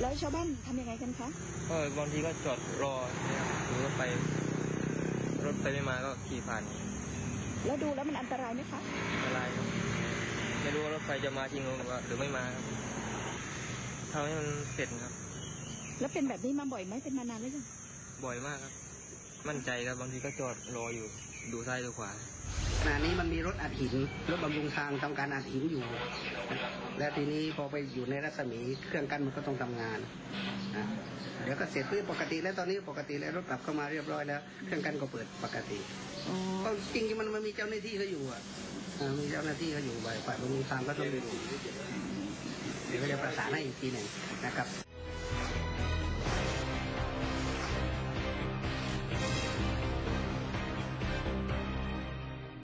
แล้วชาวบ้านทำยังไงกันคะก็บางทีก็จอดรอเนี่ยครับหรือรถไปรถไปไม่มาก็ขี่ผ่านแล้วดูแล้วมันอันตรายไหมคะอะไรครับไม่รู้ว่ารถไฟจะมาจริงหรือว่าหรือไม่มาครับทำให้มันเสร็จครับ แล้วเป็นแบบนี้มาบ่อยไหมเป็นมานานแล้วยังบ่อยมากครับ มั่นใจครับบางทีก็จอดรออยู่ดูซ้ายดูขวาขณะนี้มันมีรถอัดหินรถบำรุงทางทำการอัดหินอยู่ และทีนี้พอไปอยู่ในรัศมีเครื่องกั้นมันก็ต้องทำงานนะเดี๋ยวก็เสร็จปุ๊บปกติแล้วตอนนี้ปกติแล้วรถกลับเข้ามาเรียบร้อยแล้ว เครื่องกั้นก็เปิดปกติก็จริงๆมันมันมีเจ้าหน้าที่เขาอยู่อะมีเจ้าหน้าที่เขาอยู่ฝ่ายฝ่ายบำรุงทางก็ต้องดูเดี๋ยวก็จะประสานให้อีกทีหนึ่งนะครับ